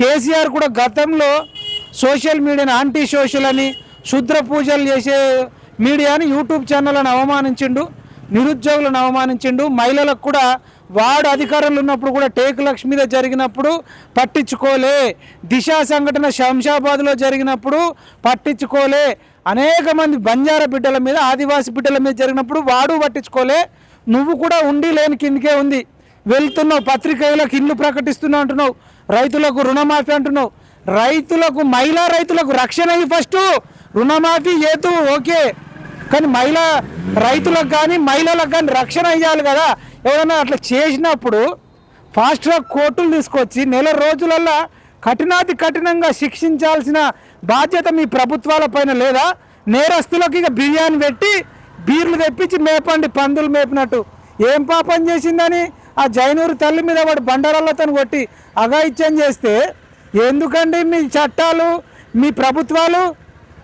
కేసీఆర్ కూడా గతంలో సోషల్ మీడియాని యాంటీ సోషల్ అని శుద్ర పూజలు చేసే మీడియాని యూట్యూబ్ ఛానళ్ళని అవమానించిండు నిరుద్యోగులను అవమానించిండు మహిళలకు కూడా వాడు అధికారంలో ఉన్నప్పుడు కూడా టేకు లక్ష మీద జరిగినప్పుడు పట్టించుకోలే దిశ సంఘటన శంషాబాద్లో జరిగినప్పుడు పట్టించుకోలే అనేక మంది బంజారా బిడ్డల మీద ఆదివాసీ బిడ్డల మీద జరిగినప్పుడు వాడు పట్టించుకోలే నువ్వు కూడా ఉండి లేని కిందకే ఉంది. వెళ్తున్నావు పత్రికలకు ఇల్లు ప్రకటిస్తున్నావు అంటున్నావు రైతులకు రుణమాఫీ అంటున్నావు. రైతులకు మహిళా రైతులకు రక్షణ ఫస్ట్. రుణమాఫీ ఏతు ఓకే. కానీ మహిళా రైతులకు కానీ మహిళలకు కానీ రక్షణ ఇవ్వాలి కదా. ఎవరైనా అట్లా చేసినప్పుడు ఫాస్ట్ ట్రాక్ కోర్టులు తీసుకొచ్చి నెల రోజులల్లో కఠినాతి కఠినంగా శిక్షించాల్సిన బాధ్యత మీ ప్రభుత్వాల పైన లేదా? నేరస్తులకు ఇక బిర్యానీ పెట్టి బీర్లు తెప్పించి మేపండి పందులు మేపినట్టు. ఏం పాపం చేసిందని? ఆ జైనూరు తల్లి మీద వాడు బండారాలతో కొట్టి అఘాయిత్యం చేస్తే ఎందుకండి మీ చట్టాలు మీ ప్రభుత్వాలు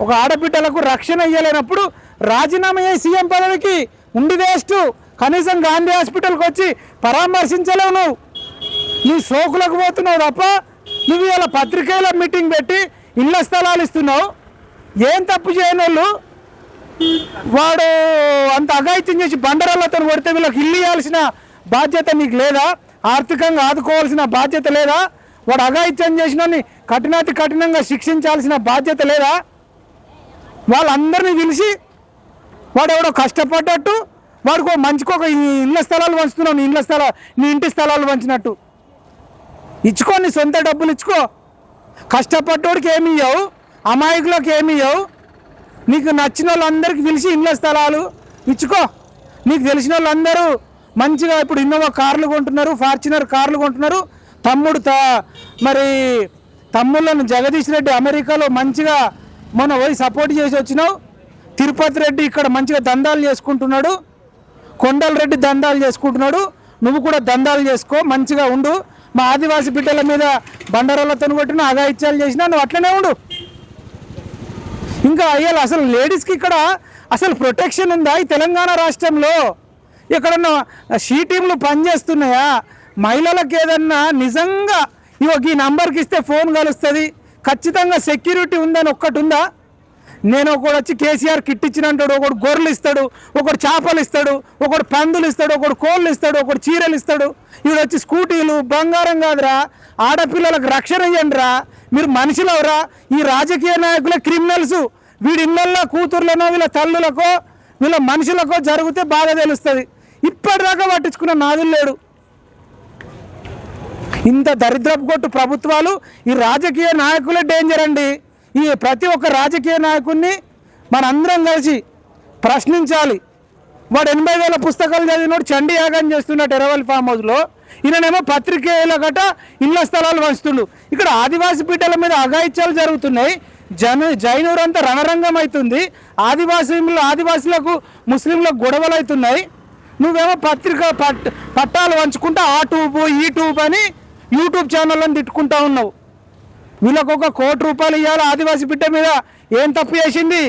ఒక ఆడబిడ్డలకు రక్షణ ఇవ్వలేనప్పుడు రాజీనామా చేసి సీఎం పదవికి ఉండి వేస్ట్. కనీసం గాంధీ హాస్పిటల్కి వచ్చి పరామర్శించలేవు నువ్వు నీ సోకులకు పోతున్నావు తప్ప నువ్వు ఇలా పత్రికల మీటింగ్ పెట్టి ఇళ్ళ స్థలాలు ఇస్తున్నావు. ఏం తప్పు చేయని వాళ్ళు వాడు అంత అఘాయిత్యం చేసి బండరాళ్ళతో కొడితే వీళ్ళకి ఇల్లు ఇవ్వాల్సిన బాధ్యత నీకు లేదా? ఆర్థికంగా ఆదుకోవాల్సిన బాధ్యత లేదా? వాడు అఘాయిత్యం చేసిన కఠినాతి కఠినంగా శిక్షించాల్సిన బాధ్యత లేదా? వాళ్ళందరినీ పిలిచి వాడు ఎవడో కష్టపడ్డట్టు వాడికి ఒక మంచికి ఒక ఇళ్ళ స్థలాలు పంచుతున్నావు నీ ఇళ్ళ స్థలాలు నీ ఇంటి స్థలాలు పంచినట్టు. ఇచ్చుకో నీ సొంత డబ్బులు ఇచ్చుకో. కష్టపడ్డోడికి ఏమి ఇవ్వవు అమాయకులకు ఏమి ఇవ్వవు నీకు నచ్చిన వాళ్ళందరికీ పిలిచి ఇళ్ళ స్థలాలు ఇచ్చుకో. నీకు తెలిసిన వాళ్ళందరూ మంచిగా ఇప్పుడు ఇన్నోవా కార్లు కొంటున్నారు ఫార్చునర్ కార్లు కొంటున్నారు. తమ్ముడు త మరి తమ్ముళ్ళను జగదీష్ రెడ్డి అమెరికాలో మంచిగా మొన్న పోయి సపోర్ట్ చేసి వచ్చినావు. తిరుపతి రెడ్డి ఇక్కడ మంచిగా దందాలు చేసుకుంటున్నాడు. కొండల రెడ్డి దందాలు చేసుకుంటున్నాడు. నువ్వు కూడా దందాలు చేసుకో మంచిగా ఉండు. మా ఆదివాసీ బిడ్డల మీద బండారాలతో కొట్టిన అగాయిత్యాలు చేసినా నువ్వు అట్లనే ఉండు. ఇంకా అయ్యాలి అసలు లేడీస్కి ఇక్కడ అసలు ప్రొటెక్షన్ ఉందా ఈ తెలంగాణ రాష్ట్రంలో? ఎక్కడన్నా షీ టీంలు పనిచేస్తున్నాయా? మహిళలకు ఏదన్నా నిజంగా ఇవో ఈ నంబర్కి ఇస్తే ఫోన్ కలుస్తుంది ఖచ్చితంగా సెక్యూరిటీ ఉందని ఒక్కటి ఉందా? నేను ఒకడు వచ్చి కేసీఆర్ కిట్ ఇచ్చినంటాడు ఒకడు గొర్రెలు ఇస్తాడు ఒకడు చేపలు ఇస్తాడు ఒకడు పందులు ఇస్తాడు ఒకడు కోళ్ళు ఇస్తాడు ఒకడు చీరలు ఇస్తాడు. ఇవి వచ్చి స్కూటీలు బంగారం కాదురా. ఆడపిల్లలకు రక్షణ ఇవ్వండిరా మీరు మనుషులవరా ఈ రాజకీయ నాయకుల క్రిమినల్స్. వీడి ఇళ్ళల్లో కూతుర్లనో వీళ్ళ తల్లులకో వీళ్ళ మనుషులకో జరిగితే బాగా తెలుస్తుంది. ఇప్పటిదాకా పట్టించుకున్న నాదులు లేడు. ఇంత దరిద్రపు కొట్టు ప్రభుత్వాలు ఈ రాజకీయ నాయకులే డేంజర్ అండి. ఈ ప్రతి ఒక్క రాజకీయ నాయకుడిని మనందరం కలిసి ప్రశ్నించాలి. వాడు ఎనభై వేల పుస్తకాలు చదివినోడు చండీ యాగం చేస్తున్నాడు ఎరవల్ ఫామ్ హౌస్లో. ఈయననేమో పత్రికేయుల గట ఇళ్ళ స్థలాలు వంచుతుండు ఇక్కడ ఆదివాసి బిడ్డల మీద అఘాయిత్యాలు జరుగుతున్నాయి. జన జైనూరంతా రణరంగం అవుతుంది. ఆదివాసీలు ఆదివాసులకు ముస్లింలకు గొడవలు అవుతున్నాయి నువ్వేమో పత్రిక పట్ పట్టాలు పంచుకుంటా ఆ ట్యూబ్ ఈ ట్యూబ్ అని యూట్యూబ్ ఛానళ్ళని తిట్టుకుంటా ఉన్నావు. వీళ్ళకు ఒక కోటి రూపాయలు ఇవ్వాలి ఆదివాసీ బిడ్డ మీద. ఏం తప్పు చేసింది?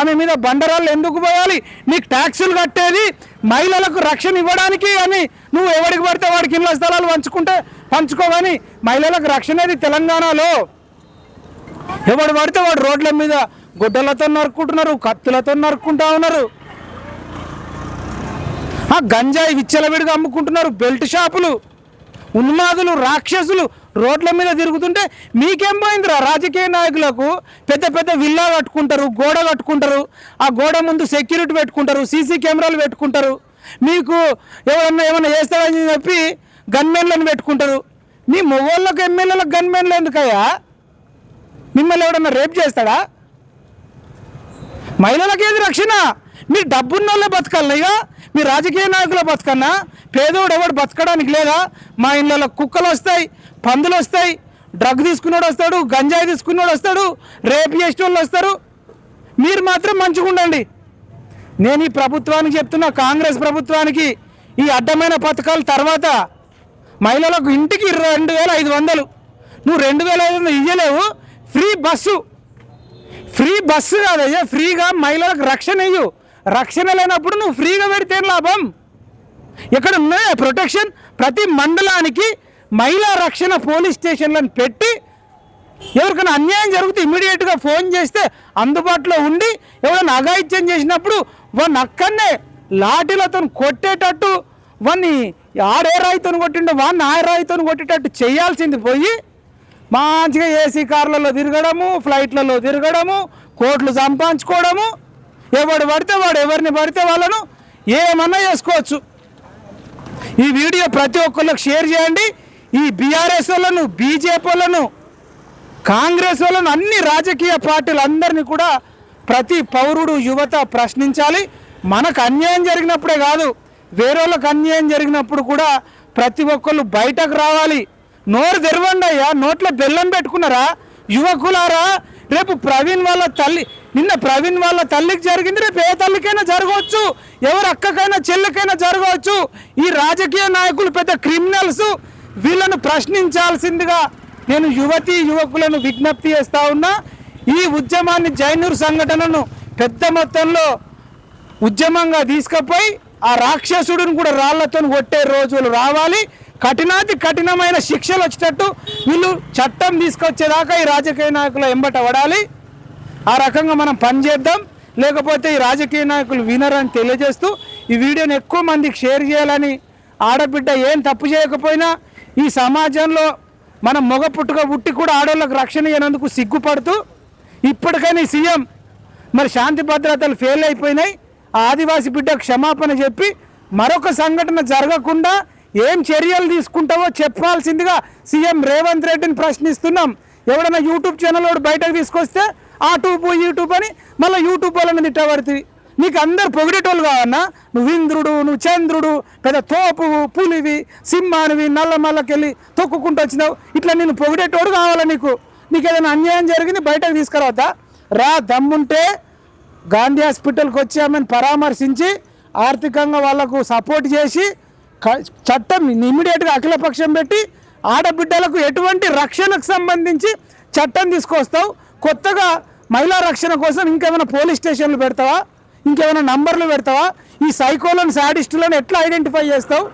ఆమె మీద బండరాళ్ళు ఎందుకు పోయాలి? నీకు ట్యాక్సులు కట్టేది మహిళలకు రక్షణ ఇవ్వడానికి అని నువ్వు ఎవరికి పడితే వాడికి ఇళ్ళ స్థలాలు పంచుకుంటే పంచుకోవని మహిళలకు రక్షణ ఇది తెలంగాణలో. ఎవడు పడితే వాడు రోడ్ల మీద గుడ్డలతో నరుక్కుంటున్నారు కత్తులతో నరుక్కుంటా ఉన్నారు. గంజాయి విచ్చలవిడిగా అమ్ముకుంటున్నారు బెల్ట్ షాపులు ఉన్మాదులు రాక్షసులు రోడ్ల మీద తిరుగుతుంటే మీకేం పోయిందిరా? రాజకీయ నాయకులకు పెద్ద పెద్ద విల్లా కట్టుకుంటారు గోడ కట్టుకుంటారు ఆ గోడ ముందు సెక్యూరిటీ పెట్టుకుంటారు సీసీ కెమెరాలు పెట్టుకుంటారు. మీకు ఎవరన్నా ఏమన్నా చేస్తారని చెప్పి గన్మెన్లను పెట్టుకుంటారు. మీ మొగోళ్ళకు ఎమ్మెల్యేలకు గన్మెన్లు ఎందుకయ్యా? మిమ్మల్ని ఎవడన్నా రేప్ చేస్తాడా? మహిళలకు ఏది రక్షణ? మీరు డబ్బున్న వాళ్ళే మీ రాజకీయ నాయకుల బతకన్నా. పేదోడు ఎవడు బతకడానికి లేదా? మా ఇళ్ళలో కుక్కలు వస్తాయి పందులు వస్తాయి డ్రగ్ తీసుకున్నాడు వస్తాడు గంజాయి తీసుకున్నాడు వస్తాడు రేపు చేసిన వాళ్ళు వస్తారు. మీరు మాత్రం మంచిగా ఉండండి. నేను ఈ ప్రభుత్వానికి చెప్తున్నా కాంగ్రెస్ ప్రభుత్వానికి ఈ అడ్డమైన పథకాల తర్వాత మహిళలకు ఇంటికి రెండు వేల ఐదు వందలు. నువ్వు రెండు వేల ఐదు వందలు ఇయ్యలేవు. Free bus. ఫ్రీ బస్సు కాదయ్యా ఫ్రీగా మహిళలకు రక్షణ ఇయ్యు. రక్షణ లేనప్పుడు నువ్వు ఫ్రీగా పెడితే లాభం? ఇక్కడ ఉన్నాయా ప్రొటెక్షన్ ప్రతి మండలానికి మహిళా రక్షణ పోలీస్ స్టేషన్లను పెట్టి ఎవరికైనా అన్యాయం జరిగితే ఇమీడియట్గా ఫోన్ చేస్తే అందుబాటులో ఉండి ఎవరైనా అఘాయిత్యం చేసినప్పుడు వాడిని అక్కడనే లాఠీలతో కొట్టేటట్టు వాడిని ఆడే రాయితో కొట్టిండో వాడిని ఆ రాయితో కొట్టేటట్టు చేయాల్సింది పోయి మంచిగా ఏసీ కార్లలో తిరగడము ఫ్లైట్లలో తిరగడము కోట్లు సంపాదించుకోవడము ఎవడు పడితే వాడు ఎవరిని పడితే వాళ్ళను ఏమన్నా చేసుకోవచ్చు. ఈ వీడియో ప్రతి ఒక్కళ్ళకి షేర్ చేయండి. ఈ బీఆర్ఎస్ వాళ్ళను బీజేపీ వాళ్ళను కాంగ్రెస్ వాళ్ళను అన్ని రాజకీయ పార్టీలు అందరినీ కూడా ప్రతి పౌరుడు యువత ప్రశ్నించాలి. మనకు అన్యాయం జరిగినప్పుడే కాదు వేరేళ్ళకి అన్యాయం జరిగినప్పుడు కూడా ప్రతి ఒక్కళ్ళు బయటకు రావాలి. నోరు తెరవండి అయ్యా నోట్లో బెల్లం పెట్టుకున్నారా? యువకులారా రేపు ప్రవీణ్ వాళ్ళ తల్లి నిన్న ప్రవీణ్ వాళ్ళ తల్లికి జరిగింది రేపు ఏ తల్లికైనా జరగవచ్చు ఎవరి అక్కకైనా చెల్లికైనా జరగవచ్చు. ఈ రాజకీయ నాయకులు పెద్ద క్రిమినల్స్. వీళ్ళను ప్రశ్నించాల్సిందిగా నేను యువతి యువకులను విజ్ఞప్తి చేస్తా ఉన్నా. ఈ ఉద్యమాన్ని జైనూరు సంఘటనను పెద్ద మొత్తంలో ఉద్యమంగా తీసుకుపోయి ఆ రాక్షసుడిని కూడా రాళ్ళతో కొట్టే రోజులు రావాలి. కఠినాతి కఠినమైన శిక్షలు వచ్చేటట్టు వీళ్ళు చట్టం తీసుకొచ్చేదాకా ఈ రాజకీయ నాయకులు ఎంబట పడాలి. ఆ రకంగా మనం పనిచేద్దాం లేకపోతే ఈ రాజకీయ నాయకులు వినరని తెలియజేస్తూ ఈ వీడియోని ఎక్కువ మందికి షేర్ చేయాలని ఆడబిడ్డ ఏం తప్పు చేయకపోయినా ఈ సమాజంలో మనం మొగ పుట్టుక పుట్టి కూడా ఆడవాళ్ళకు రక్షణ ఇవ్వనందుకు సిగ్గుపడుతూ ఇప్పటికైనా సీఎం మరి శాంతి భద్రతలు ఫెయిల్ అయిపోయినాయి. ఆ ఆదివాసి బిడ్డకు క్షమాపణ చెప్పి మరొక సంఘటన జరగకుండా ఏం చర్యలు తీసుకుంటావో చెప్పాల్సిందిగా సీఎం రేవంత్ రెడ్డిని ప్రశ్నిస్తున్నాం. ఎవడైనా యూట్యూబ్ ఛానల్ వాడు బయటకు తీసుకొస్తే ఆ పోయి యూట్యూబ్ అని మళ్ళీ యూట్యూబ్ వాళ్ళని తిట్టబడుతుంది నీకు అందరు పొగిడేటోళ్ళు కావన్నా నువ్వు ఇంద్రుడు నువ్వు చంద్రుడు పెద్ద తోపు పులివి సింహానివి నల్ల మల్లకెళ్ళి తొక్కుకుంటూ వచ్చినావు. ఇట్లా నేను పొగిడేటోడు కావాలా నీకు? నీకు ఏదైనా అన్యాయం జరిగింది బయటకు తీసుకురావద్దా? రా దమ్ముంటే గాంధీ హాస్పిటల్కి వచ్చి ఆమెను పరామర్శించి ఆర్థికంగా వాళ్ళకు సపోర్ట్ చేసి చట్టం ఇమీడియట్గా అఖిలపక్షం పెట్టి ఆడబిడ్డలకు ఎటువంటి రక్షణకు సంబంధించి చట్టం తీసుకొస్తావు? కొత్తగా మహిళా రక్షణ కోసం ఇంకేమైనా పోలీస్ స్టేషన్లు పెడతావా? ఇంకేమైనా నంబర్లు పెడతావా? ఈ సైకోలను సాడిస్టులను ఎట్లా ఐడెంటిఫై చేస్తావు?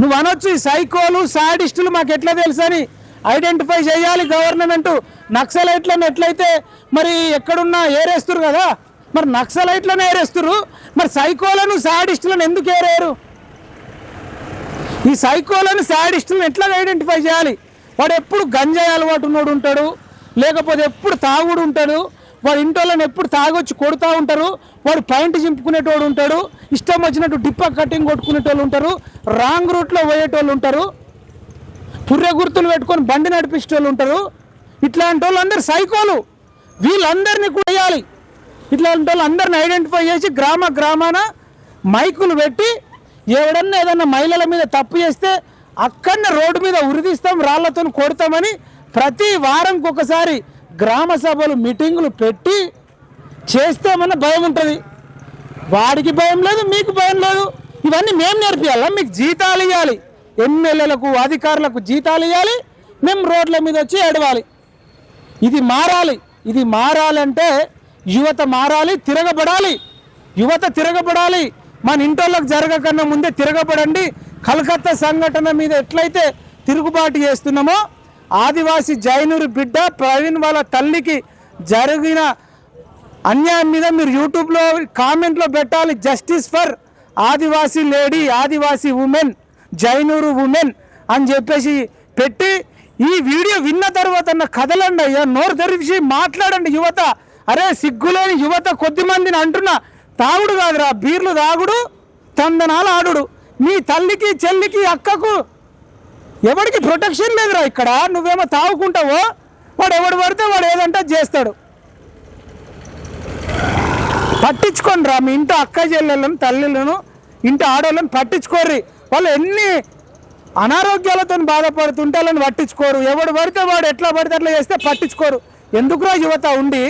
నువ్వు అనొచ్చు ఈ సైకోలు సాడిస్టులు మాకు ఎట్లా తెలుసని అని ఐడెంటిఫై చేయాలి గవర్నమెంట్. నక్సలైట్లను ఎట్లయితే మరి ఎక్కడున్నా ఏరేస్తురు కదా? మరి నక్సలైట్లను ఏరేస్తురు మరి సైకోలను సాడిస్టులను ఎందుకు ఏరేరు? ఈ సైకోలను సాడిస్టులను ఎట్లా ఐడెంటిఫై చేయాలి? వాడు ఎప్పుడు గంజాయి అలవాటు ఉన్నోడు ఉంటాడు? లేకపోతే ఎప్పుడు తాగుడు ఉంటాడు వాడు ఇంటోళ్ళని ఎప్పుడు తాగొచ్చి కొడుతూ ఉంటారు వాడు పాయింట్ చింపుకునేటోడు ఉంటాడు ఇష్టం వచ్చినట్టు డిప్ప కటింగ్ కొట్టుకునేటోళ్ళు ఉంటారు రాంగ్ రూట్లో పోయేటోళ్ళు ఉంటారు పుర్రె గుర్తులు పెట్టుకొని బండి నడిపించేటోళ్ళు ఉంటారు. ఇట్లాంటి వాళ్ళు అందరు సైకోలు. వీళ్ళందరినీ కూడా వేయాలి. ఇట్లాంటి వాళ్ళు అందరిని ఐడెంటిఫై చేసి గ్రామ గ్రామాన మైకులు పెట్టి ఎవడన్నా ఏదన్నా మహిళల మీద తప్పు చేస్తే అక్కడనే రోడ్డు మీద ఉరిదిస్తాం రాళ్ళతో కొడతామని ప్రతి వారంకి ఒకసారి గ్రామ సభలు మీటింగులు పెట్టి చేస్తే భయం ఉంటుంది. వాడికి భయం లేదు మీకు భయం లేదు. ఇవన్నీ మేము నేర్పియాలా? మీకు జీతాలు ఇవ్వాలి ఎమ్మెల్యేలకు అధికారులకు జీతాలు ఇవ్వాలి మేము రోడ్ల మీద వచ్చి ఏడవాలి. ఇది మారాలి. ఇది మారాలంటే యువత మారాలి తిరగబడాలి. యువత తిరగబడాలి. మన ఇంటోళ్ళకి జరగకన్నా ముందే తిరగబడండి. కలకత్తా సంఘటన మీద ఎట్లయితే తిరుగుబాటు చేస్తున్నామో ఆదివాసి జైనూరు బిడ్డ ప్రవీణ్ వాళ్ళ తల్లికి జరిగిన అన్యాయం మీద మీరు యూట్యూబ్లో కామెంట్లో పెట్టాలి. Justice for Adivasi lady Adivasi women Jainoor women అని చెప్పేసి పెట్టి ఈ వీడియో విన్న తర్వాత అన్న కదలండి అయ్యా నోరు తెరిచి మాట్లాడండి యువత. అరే సిగ్గులేని యువత కొద్ది మందిని అంటున్నా తాగుడు కాదురా బీర్లు తాగుడు తందనాలు ఆడుడు. మీ తల్లికి చెల్లికి అక్కకు ఎవరికి ప్రొటెక్షన్ లేదురా ఇక్కడ? నువ్వేమో తాగుకుంటావో వాడు ఎవడు పడితే వాడు ఏదంటే చేస్తాడు. పట్టించుకోండి రా మీ ఇంటి అక్క చెల్లెళ్ళను తల్లిలను ఇంటి ఆడవాళ్ళని పట్టించుకోర్రి. వాళ్ళు ఎన్ని అనారోగ్యాలతో బాధపడుతుంటే వాళ్ళని పట్టించుకోరు. ఎవడు పడితే వాడు ఎట్లా పడితే అట్లా చేస్తే పట్టించుకోరు. ఎందుకురా యువత ఉండి?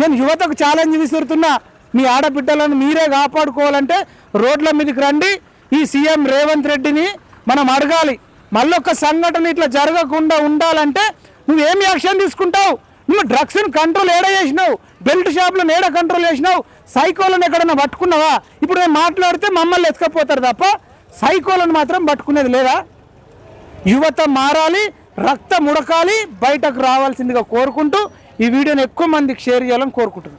నేను యువతకు ఛాలెంజ్ విసురుతున్నా. మీ ఆడబిడ్డలను మీరే కాపాడుకోవాలంటే రోడ్ల మీదకి రండి. ఈ సీఎం రేవంత్ రెడ్డిని మనం అడగాలి. మళ్ళొక్క సంఘటన ఇట్లా జరగకుండా ఉండాలంటే నువ్వేం యాక్షన్ తీసుకుంటావు? నువ్వు డ్రగ్స్ని కంట్రోల్ ఏడ చేసినావు? బెల్ట్ షాప్లను ఏడ కంట్రోల్ చేసినావు? సైకోలను ఎక్కడన్నా పట్టుకున్నావా? ఇప్పుడు నేను మాట్లాడితే మమ్మల్ని ఎత్తుకపోతారు తప్ప సైకోలను మాత్రం పట్టుకునేది లేదా? యువత మారాలి రక్తం ముడకాలి బయటకు రావాల్సిందిగా కోరుకుంటూ ఈ వీడియోని ఎక్కువ మందికి షేర్ చేయాలని కోరుకుంటున్నాను.